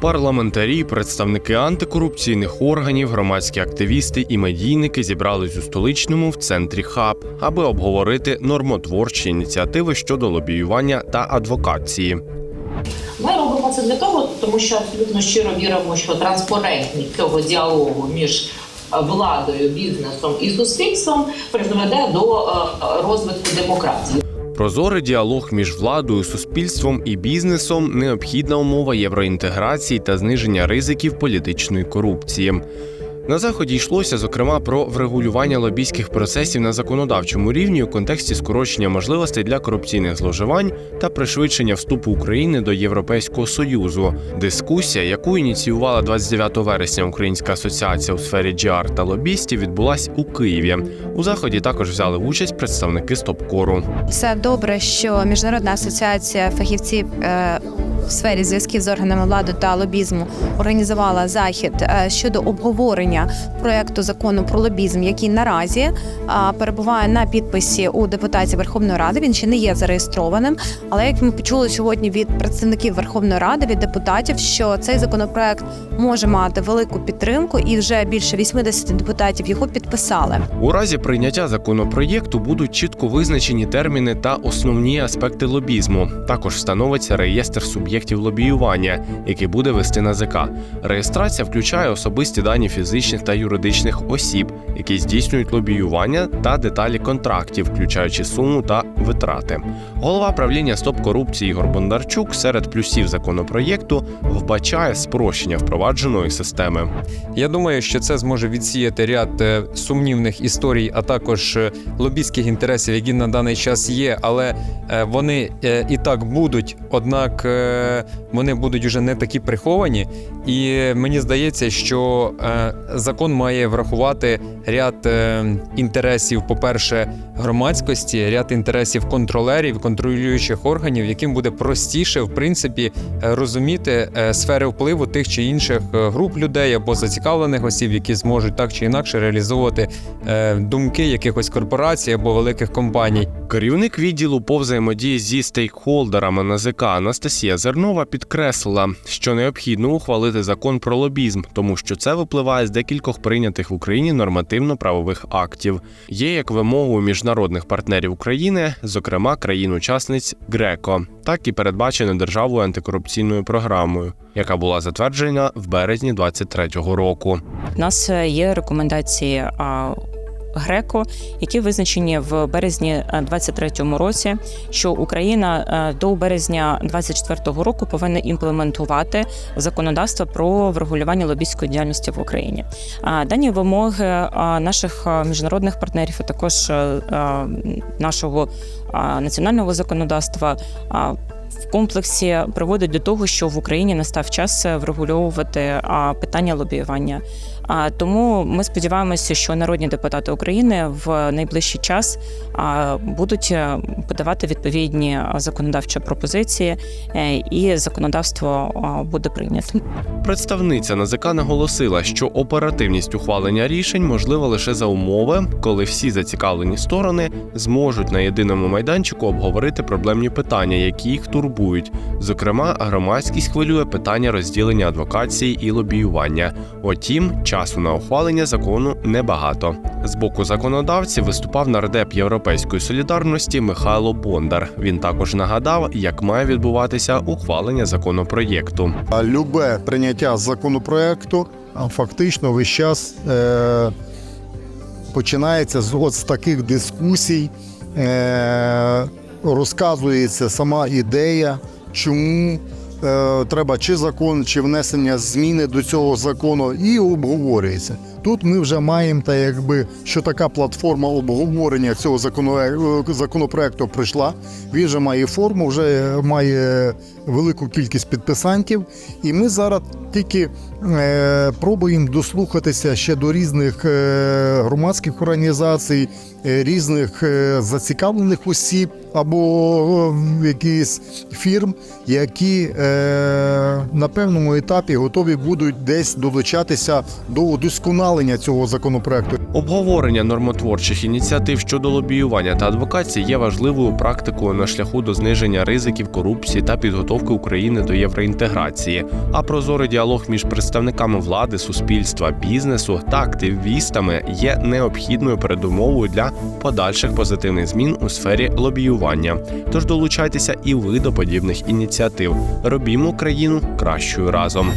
Парламентарі, представники антикорупційних органів, громадські активісти і медійники зібрались у столичному в центрі хаб, аби обговорити нормотворчі ініціативи щодо лобіювання та адвокації. Ми робимо це для того, тому що абсолютно щиро віримо, що транспарентність цього діалогу між е, владою, бізнесом і суспільством призведе до е, розвитку демократії. Прозорий діалог між владою, суспільством і бізнесом необхідна умова євроінтеграції та зниження ризиків політичної корупції. На заході йшлося зокрема про врегулювання лобійських процесів на законодавчому рівні у контексті скорочення можливостей для корупційних зловживань та пришвидшення вступу України до Європейського союзу. Дискусія, яку ініціювала 29 вересня Українська асоціація у сфері GR та лобістів, відбулась у Києві. У заході також взяли участь представники Стопкору. Це добре, що міжнародна асоціація фахівців е, в сфері зв'язків з органами влади та лобізму організувала захід е, щодо обговорення проекту закону про лобізм, який наразі е, перебуває на підписі у депутатів Верховної Ради. Він ще не є зареєстрованим. Але як ми почули сьогодні від представників Верховної Ради, від депутатів, що цей законопроект може мати велику підтримку, і вже більше 80 депутатів його підписали. У разі прийняття законопроєкту будуть чітко визначені терміни та основні аспекти лобізму. Також встановиться реєстр суб'єктів лобіювання, який буде вести НАЗК. Реєстрація включає особисті дані фізичних та юридичних осіб, які здійснюють лобіювання та деталі контрактів, включаючи суму та витрати. Голова правління Стоп корупції Ігор Бондарчук серед плюсів законопроєкту вбачає спрощення впровадженої системи. Я думаю, що це зможе відсіяти ряд е, сумнівних історій, а також е, лобістських інтересів, які на даний час є, але е, вони і так будуть, однак вони будуть вже не такі приховані. І мені здається, що е, закон має врахувати ряд е, інтересів, по-перше, громадськості, ряд інтересів контролерів, контролюючих органів, яким буде простіше, в принципі, е, розуміти сфери впливу тих чи інших груп людей або зацікавлених осіб, які зможуть так чи інакше реалізовувати думки якихось корпорацій або великих компаній. Керівник відділу по взаємодії зі стейкхолдерами НАЗК Анастасія Зернова підкреслила, що необхідно ухвалити закон про лобізм, тому що це випливає з декількох прийнятих в Україні нормативно-правових актів. Є як вимогу міжнародних партнерів України, зокрема країн-учасниць ГРЕКО, так і передбачено державою антикорупційною програмою, яка була затверджена в березні 2023 року. У нас е, є рекомендації Греко, які визначені в березні 23-му році, що Україна е, до березня 24-го року повинна імплементувати законодавство про врегулювання лобістської діяльності в Україні. Дані вимоги наших міжнародних партнерів, а також е, нашого національного законодавства. В комплексі приводить до того, що в Україні настав час е, врегульовувати питання лобіювання. Тому ми сподіваємося, що народні депутати України в найближчий час будуть е, подавати відповідні законодавчі пропозиції, е, і законодавство буде прийнято. Представниця НАЗК наголосила, що оперативність ухвалення рішень можлива лише за умови, коли всі зацікавлені сторони зможуть на єдиному майданчику обговорити проблемні питання, які їх турбують. Зокрема, громадськість хвилює питання розділення адвокації і лобіювання. Утім, часу на ухвалення закону небагато. З боку законодавців виступав нардеп Європейської солідарності Михайло Бондар. Він також нагадав, як має відбуватися ухвалення законопроєкту. Любе прийняття законопроекту а, фактично весь час е, починається з, от з таких дискусій, е, розказується сама ідея, чому е, треба чи закон, чи внесення зміни до цього закону, і обговорюється. Тут ми вже маємо та якби що така платформа обговорення цього закону- е, законопроекту прийшла. Він вже має форму, вже має велику кількість підписантів, і ми зараз тільки е, пробуємо дослухатися ще до різних е, громадських організацій, е, різних е, зацікавлених осіб або якихось фірм, які е, на певному етапі готові будуть десь долучатися до удосконалення цього законопроекту. Обговорення нормотворчих ініціатив щодо лобіювання та адвокації є важливою практикою на шляху до зниження ризиків корупції та підготовки України до євроінтеграції. А прозорий діалог між представниками влади, суспільства, бізнесу та активістами є необхідною передумовою для подальших позитивних змін у сфері лобіювання. Тож долучайтеся і ви до подібних ініціатив. Робімо країну кращою разом.